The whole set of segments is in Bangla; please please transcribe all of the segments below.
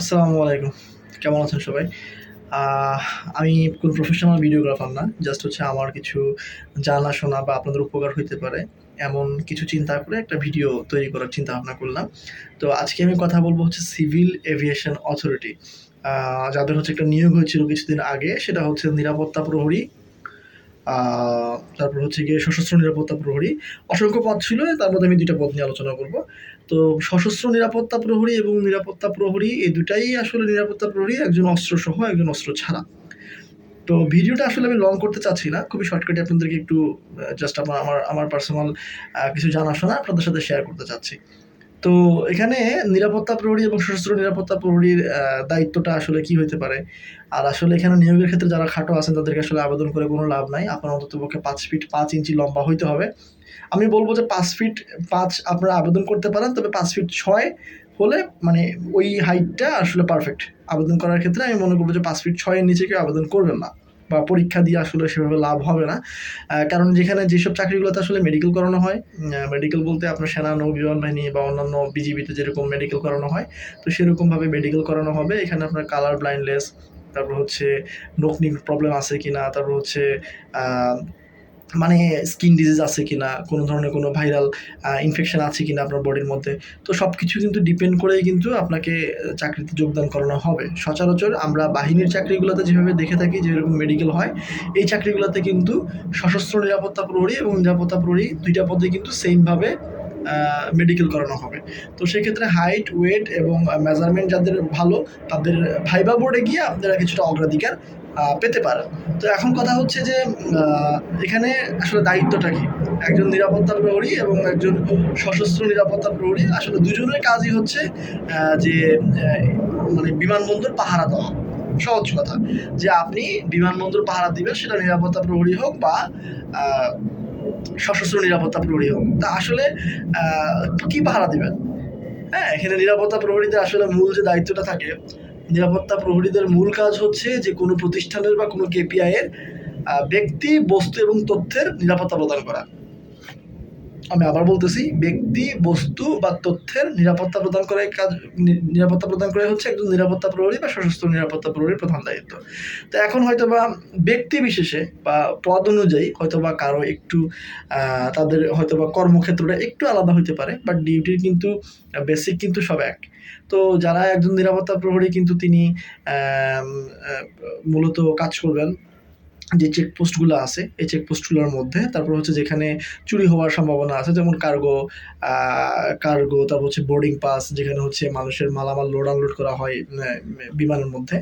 আসসালামু আলাইকুম। কেমন আছেন সবাই? আমি কোনো প্রফেশনাল ভিডিওগ্রাফার না জাস্ট হচ্ছে আমার কিছু জানাশোনা বা আপনাদের উপকার হইতে পারে এমন কিছু চিন্তা করে একটা ভিডিও তৈরি করার চিন্তা ভাবনা করলাম। তো আজকে আমি কথা বলব হচ্ছে সিভিল এভিয়েশন অথরিটি যাদের হচ্ছে একটা নিয়োগ হয়েছিল কিছুদিন আগে, সেটা হচ্ছে নিরাপত্তা প্রহরী তারপর হচ্ছে গিয়ে সশস্ত্র নিরাপত্তা প্রহরী। অসংখ্য পদ ছিল, তার মধ্যে আমি দুইটা পদ নিয়ে আলোচনা করব। তো সশস্ত্র নিরাপত্তা প্রহরী এবং নিরাপত্তা প্রহরী, এই দুটাই আসলে নিরাপত্তা প্রহরী, একজন অস্ত্র সহ একজন অস্ত্র ছাড়া। তো ভিডিওটা আসলে আমি লং করতে চাচ্ছি না, খুবই শর্টকাটে আপনাদেরকে একটু জাস্ট আমার আমার আমার পার্সোনাল কিছু জানাশোনা আপনাদের সাথে শেয়ার করতে চাচ্ছি। তো এখানে নিরাপত্তা প্রহরী এবং সশস্ত্র নিরাপত্তা প্রহরীর দায়িত্বটা আসলে কি হতে পারে? আর আসলে এখানে নিয়োগের ক্ষেত্রে যারা খাটো আছেন, তাদেরকে আসলে আবেদন করে কোনো লাভ নাই। আপনার অন্তত পক্ষে পাঁচ ফিট পাঁচ ইঞ্চি লম্বা হইতে হবে। আমি বলব যে পাঁচ ফিট পাঁচ আপনারা আবেদন করতে পারেন, তবে পাঁচ ফিট ছয় হলে মানে ওই হাইটটা আসলে পারফেক্ট আবেদন করার ক্ষেত্রে আমি মনে করব যে পাঁচ ফিট ছয়ের নিচে কেউ আবেদন করবেন না। বা পরীক্ষা দিয়ে আসলে সেভাবে লাভ হবে না। কারণ যেখানে যেসব চাকরিগুলোতে আসলে মেডিকেল করানো হয় মেডিকেল বলতে আপনার সেনা নৌ বিমান বাহিনী বা অন্যান্য বিজিবিতে যেরকম মেডিকেল করানো হয়, তো সেরকমভাবে মেডিকেল করানো হবে। এখানে আপনার কালার ব্লাইন্ডলেস তারপর হচ্ছে নকনি প্রবলেম আছে কি না তারপর হচ্ছে মানে স্কিন ডিজিজ আছে কিনা, কোনো ধরনের কোনো ভাইরাল ইনফেকশন আছে কিনা আপনার বডির মধ্যে, তো সব কিছু কিন্তু ডিপেন্ড করেই কিন্তু আপনাকে চাকরিতে যোগদান করানো হবে। সচরাচর আমরা বাহিনীর চাকরিগুলোতে যেভাবে দেখে থাকি যেরকম মেডিকেল হয়, এই চাকরিগুলোতে কিন্তু সশস্ত্র নিরাপত্তা প্রহরী এবং নিরাপত্তা প্রহরী দুইটা পদে কিন্তু সেমভাবে মেডিকেল করানো হবে। তো সেক্ষেত্রে হাইট ওয়েট এবং মেজারমেন্ট যাদের ভালো, তাদের ভাইবা বোর্ডে গিয়ে আপনারা কিছুটা অগ্রাধিকার পেতে পারেন তো এখন কথা হচ্ছে যে এখানে আসলে দায়িত্বটা কি? একজন নিরাপত্তা প্রহরী এবং একজন সশস্ত্র নিরাপত্তা প্রহরী আসলে দুজনের কাজই হচ্ছে যে মানে বিমানবন্দর পাহারা দেওয়া। সহজ কথা। যে আপনি বিমানবন্দর পাহারা দিবেন, সেটা নিরাপত্তা প্রহরী হোক বা সশস্ত্র নিরাপত্তা প্রহরী হোক। তা আসলে কি পাহারা দিবেন? হ্যাঁ এখানে নিরাপত্তা প্রহরীদের আসলে মূল যে দায়িত্বটা থাকে নিরাপত্তা প্রহরীদের মূল কাজ হচ্ছে যে কোনো প্রতিষ্ঠানের বা কোনো কেপিআই এর আহ, ব্যক্তি বস্তু এবং তথ্যের নিরাপত্তা প্রদান করা। আমি আবার বলতেছি, ব্যক্তি, বস্তু বা তথ্যের নিরাপত্তা প্রদান করে কাজ নিরাপত্তা প্রদান করে হচ্ছে একজন নিরাপত্তা প্রহরী বা সশস্ত্র নিরাপত্তা প্রহরীর প্রধান দায়িত্ব। তো এখন হয়তো বা ব্যক্তি বিশেষে বা পদ অনুযায়ী হয়তো বা কারও একটু তাদের হয়তো বা কর্মক্ষেত্রটা একটু আলাদা হতে পারে বাট ডিউটির কিন্তু বেসিক কিন্তু সব এক। তো যারা একজন নিরাপত্তা প্রহরী কিন্তু তিনি মূলত কাজ করবেন যে চেকপোস্টগুলো আছে, এই চেকপোস্টগুলোর মধ্যে, তারপর হচ্ছে যেখানে চুরি হওয়ার সম্ভাবনা আছে, যেমন কার্গো কার্গো তারপর হচ্ছে বোর্ডিং পাস যেখানে হচ্ছে মানুষের মালামাল লোড আনলোড করা হয় বিমানের মধ্যে।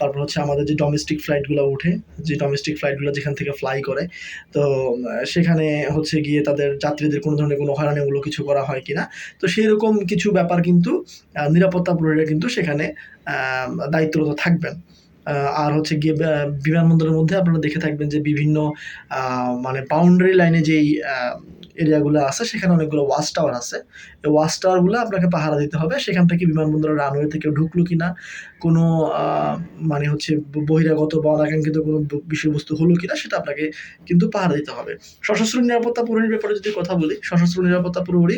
তারপর হচ্ছে আমাদের যে ডোমেস্টিক ফ্লাইটগুলো উঠে যে ডোমেস্টিক ফ্লাইটগুলো যেখান থেকে ফ্লাই করে, তো সেখানে হচ্ছে গিয়ে তাদের যাত্রীদের কোনো ধরনের কোনো হয়রানিমূলক কিছু করা হয় কিনা। তো সেই রকম কিছু ব্যাপার কিন্তু নিরাপত্তা প্রহরীরা কিন্তু সেখানে দায়িত্বরত থাকবেন। আর হচ্ছে গিয়ে বিমানবন্দরের মধ্যে আপনারা দেখে থাকবেন যে বিভিন্ন মানে বাউন্ডারি লাইনে যেই এরিয়াগুলো আছে, সেখানে অনেকগুলো ওয়াচ টাওয়ার আছে। এই ওয়াচ টাওয়ারগুলো আপনাকে পাহারা দিতে হবে। সেখান থেকে বিমানবন্দরের রানওয়ে থেকে ঢুকলো কিনা, কোনো মানে হচ্ছে বহিরাগত বা অনাকাঙ্ক্ষিত কোনো বিষয়বস্তু হলো কিনা, সেটা আপনাকে কিন্তু পাহারা দিতে হবে। সশস্ত্র নিরাপত্তা প্রহরীর ব্যাপারে যদি কথা বলি, সশস্ত্র নিরাপত্তা প্রহরী,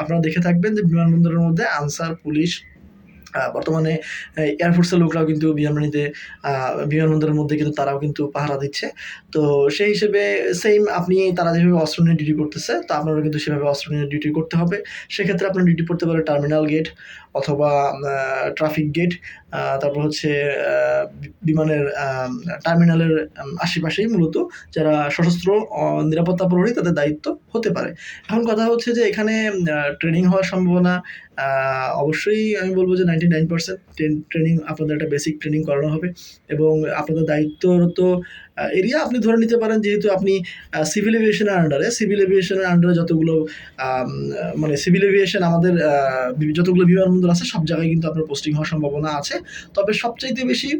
আপনারা দেখে থাকবেন যে বিমানবন্দরের মধ্যে আনসার, পুলিশ বর্তমানে এয়ারফোর্সের লোকরাও কিন্তু বিমানবাহিনীতে বিমানবন্দরের মধ্যে কিন্তু তারাও কিন্তু পাহারা দিচ্ছে। তো সেই হিসেবে সেম আপনি তারা যেভাবে অস্ত্র নিয়ে ডিউটি করতেছে, তো আপনারও কিন্তু সেভাবে অস্ত্র নিয়ে ডিউটি করতে হবে। সেক্ষেত্রে আপনার ডিউটি করতে পারে টার্মিনাল গেট অথবা ট্রাফিক গেট তারপর হচ্ছে বিমানের টার্মিনালের আশেপাশেই মূলত যারা সশস্ত্র নিরাপত্তা প্রহরী তাদের দায়িত্ব হতে পারে। এখন কথা হচ্ছে যে এখানে ট্রেনিং হওয়ার সম্ভাবনা অবশ্যই আমি বলব যে নাইনটি নাইন পার্সেন্ট ট্রেনিং আপনাদের একটা বেসিক ট্রেনিং করানো হবে। এবং আপনাদের দায়িত্বরত এরিয়া আপনি ধরে নিতে পারেন যেহেতু আপনি সিভিল এভিয়েশনের আন্ডারে সিভিল এভিয়েশনের আন্ডারে যতগুলো মানে সিভিল এভিয়েশন আমাদের যতগুলো বিমানবন্দর আছে, সব জায়গায় কিন্তু আপনার পোস্টিং হওয়ার সম্ভাবনা আছে। তবে সবচাইতে বেশি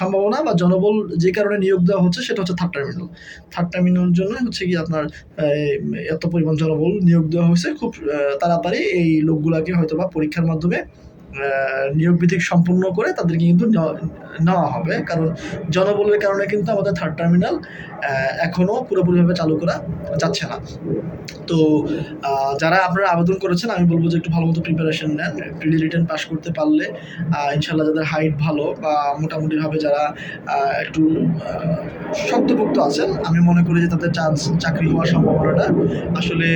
সম্ভাবনা বা জনবল যে কারণে নিয়োগ দেওয়া হচ্ছে, সেটা হচ্ছে থার্ড টার্মিনাল থার্ড টার্মিনাল জন্য হচ্ছে কি আপনার এত পরিমাণ জনবল নিয়োগ দেওয়া হয়েছে। খুব তাড়াতাড়ি এই লোকগুলাকে হয়তো বা পরীক্ষার মাধ্যমে নিয়োগ ভিত্তিক সম্পূর্ণ করে তাদেরকে কিন্তু নেওয়া- হবে। কারণ জনবলের কারণে কিন্তু আমাদের থার্ড টার্মিনাল এখনও পুরোপুরিভাবে চালু করা যাচ্ছে না। তো যারা আপনারা আবেদন করেছেন আমি বলব যে একটু ভালো মতো প্রিপারেশন নেন। প্রিলি রিটার্ন পাস করতে পারলে ইনশাল্লাহ যাদের হাইট ভালো বা মোটামুটিভাবে যারা একটু আহ, শক্তপোক্ত আছেন আমি মনে করি যে তাদের চান্স চাকরি হওয়ার সম্ভাবনাটা আসলে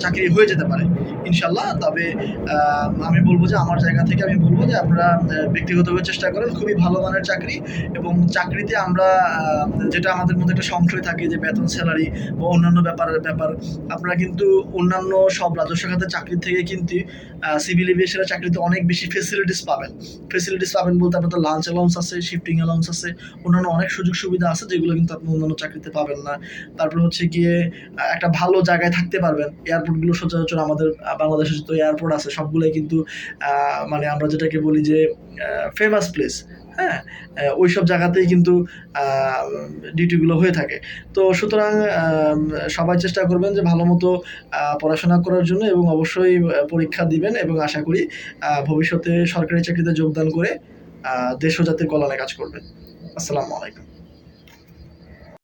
চাকরি হয়ে যেতে পারে ইনশাল্লাহ তবে আমি বলব যে আমার জায়গা থেকে আমি বলব যে আপনারা ব্যক্তিগতভাবে চেষ্টা করেন, খুবই ভালো মানের চাকরি এবং চাকরিতে আমরা যেটা আমাদের মধ্যে একটা সংশয় থাকে যে বেতন, স্যালারি বা অন্যান্য ব্যাপারের ব্যাপার, আপনারা কিন্তু অন্যান্য সব রাজস্ব খাতের চাকরির থেকে কিন্তু সিভিল এভিয়েশনের চাকরিতে অনেক বেশি ফেসিলিটিস পাবেন। ফেসিলিটিস পাবেন বলতে আপনাদের লাঞ্চ অ্যালাউন্স আছে শিফটিং অ্যালাউন্স আছে, অন্যান্য অনেক সুযোগ সুবিধা আছে যেগুলো কিন্তু আপনি অন্যান্য চাকরিতে পাবেন না। তারপর হচ্ছে গিয়ে একটা ভালো জায়গায় থাকতে পারবেন। এয়ারপোর্টগুলো সচরাচর আমাদের বাংলাদেশে যত এয়ারপোর্ট আছে, সবগুলোই কিন্তু মানে আমরা যেটাকে বলি যে ফেমাস প্লেস হ্যাঁ? ওই সব জায়গাতেই কিন্তু ডিউটিগুলো হয়ে থাকে। তো সুতরাং সবাই চেষ্টা করবেন যে ভালো মতো পড়াশোনা করার জন্য এবং অবশ্যই পরীক্ষা দিবেন এবং আশা করি ভবিষ্যতে সরকারি চাকরিতে যোগদান করে দেশ ও জাতির কল্যাণে কাজ করবেন আসসালামু আলাইকুম।